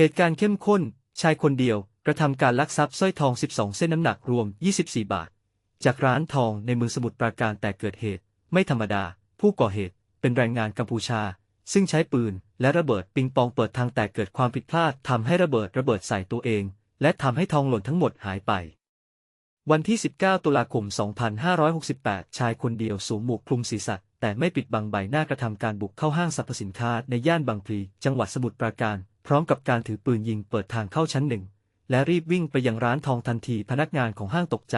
เหตุการณ์เข้มข้น ชายคนเดียว กระทำการลักทรัพย์สร้อยทอง 12 เส้นน้ำหนักรวม 24 บาท จากร้านทองในเมืองสมุทรปราการแต่เกิดเหตุ ไม่ธรรมดา ผู้ก่อเหตุเป็นแรงงานกัมพูชา ซึ่งใช้ปืนและระเบิดปิงปองเปิดทางแต่เกิดความผิดพลาดทำให้ระเบิดระเบิดใส่ตัวเอง และทำให้ทองหล่นทั้งหมดหายไป วันที่ 19 ตุลาคม 2568 ชายคนเดียวสวมหมวกคลุมศีรษะแต่ไม่ปิดบังใบหน้ากระทำการบุกเข้าห้างสรรพสินค้าในย่านบางพลี จังหวัดสมุทรปราการ พร้อมกับการถือปืนยิงเปิดทางเข้าชั้นหนึ่ง และรีบวิ่งไปยังร้านทองทันทีพนักงานของห้างตกใจ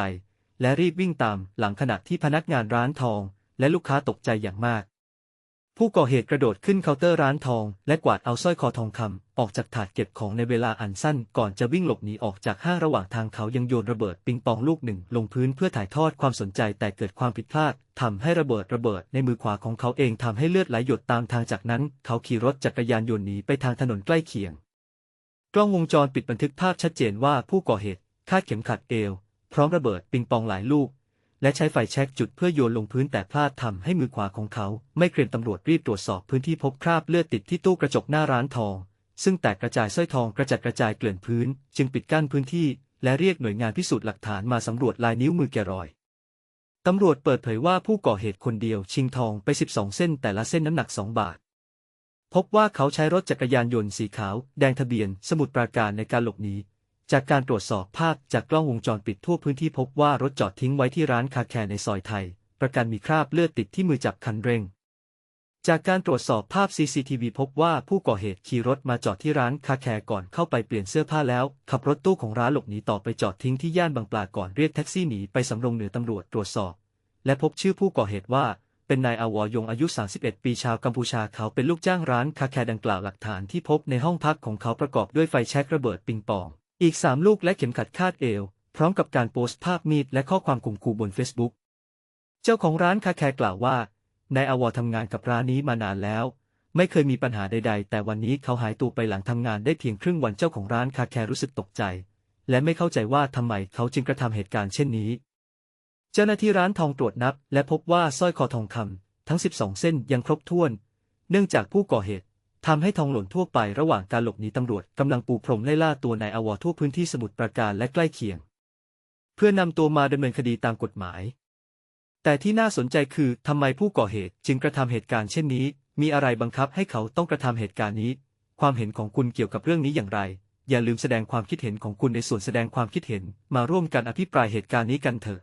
และรีบวิ่งตามหลังขณะที่พนักงานร้านทอง และลูกค้าตกใจอย่างมาก ผู้ก่อเหตุกระโดดขึ้นเคาน์เตอร์ร้านทอง และกวาดเอาสร้อยคอทองคำออกจากถาดเก็บของในเวลาอันสั้น ก่อนจะวิ่งหลบหนีออกจากห้างระหว่างทางเขายังโยนระเบิดปิงปองลูกหนึ่ง ลงพื้นเพื่อถ่ายทอดความสนใจแต่เกิดความผิดพลาดทำให้ระเบิดระเบิดในมือขวาของเขาเองทำให้เลือดไหลหยดตามทางจากนั้น เขาขี่รถจักรยานยนต์หนีไปทางถนนใกล้เคียง กล้องวงจรปิดบันทึกภาพชัดเจนว่าผู้ก่อเหตุคาดเข็มขัดเอว พร้อมระเบิดปิงปองหลายลูก และใช้ไฟแช็กจุดเพื่อโยนลงพื้นแต่พลาดทำให้มือขวาของเขา ไม่เครียมตำรวจรีบตรวจสอบพื้นที่พบคราบเลือดติดที่ตู้กระจกหน้าร้านทอง ซึ่งแตกกระจายสร้อยทองกระจัดกระจายเกลื่อนพื้น จึงปิดกั้นพื้นที่ และเรียกหน่วยงานพิสูจน์หลักฐานมาสำรวจลายนิ้วมือแกรอยตำรวจเปิดเผยว่าผู้ก่อเหตุคนเดียวชิงทองไป 12 เส้นแต่ละเส้นน้ำหนัก 2 บาท พบว่าเขาใช้รถจักรยานยนต์สีขาว แดงทะเบียน สมุทรปราการในการหลบหนี จากการตรวจสอบภาพจากกล้องวงจรปิดทั่วพื้นที่พบว่ารถจอดทิ้งไว้ที่ร้านคาแคร์ในซอยไทย ประกันมีคราบเลือดติดที่มือจับคันเร่ง จากการตรวจสอบภาพ CCTV พบว่าผู้ก่อเหตุขี่รถมาจอดที่ร้านคาแคร์ก่อนเข้าไปเปลี่ยนเสื้อผ้าแล้ว ขับรถตู้ของร้านหลบหนีต่อไปจอดทิ้งที่ย่านบางปลาก่อนเรียกแท็กซี่หนีไปสำรงเหนือตำรวจตรวจสอบ และพบชื่อผู้ก่อเหตุว่าเป็นนายอาวอยงอายุ 31 ปีชาวกัมพูชาเขาเป็นลูกจ้างร้านคาแคร์ดังกล่าวหลักฐานที่พบในห้องพักของเขาประกอบด้วยไฟแช็กระเบิดปิงปอง อีก3ลูกและเข็มขัดคาดเอว พร้อมกับการโพสต์ภาพมีดและข้อความข่มขู่บน Facebook เจ้าของร้านคาแคร์กล่าวว่านายอวอทำงานกับร้านนี้มานานแล้ว ไม่เคยมีปัญหาใด ๆ แต่วันนี้เขาหายตัวไปหลังทำงานได้เพียงครึ่งวันเจ้าของร้านคาแคร์รู้สึกตกใจ และไม่เข้าใจว่าทำไมเขาจึงกระทำเหตุการณ์เช่นนี้ เจ้าหน้าที่ร้านทองตรวจนับ และพบว่าสร้อยคอทองคำทั้ง 12 เส้นยังครบถ้วน เนื่องจากผู้ก่อเหตุ ทำให้ทองหล่นทั่วไประหว่างการหลบหนีตำรวจกำลังปูพรมไล่ล่าตัวนายอวอทั่วพื้นที่สมุทรปราการและใกล้เคียง เพื่อนำตัวมาดำเนินคดีตามกฎหมาย แต่ที่น่าสนใจคือทำไมผู้ก่อเหตุจึงกระทำเหตุการณ์เช่นนี้ มีอะไรบังคับให้เขาต้องกระทำเหตุการณ์นี้ ความเห็นของคุณเกี่ยวกับเรื่องนี้อย่างไร อย่าลืมแสดงความคิดเห็นของคุณในส่วนแสดงความคิดเห็นมาร่วมกันอภิปรายเหตุการณ์นี้กันเถอะ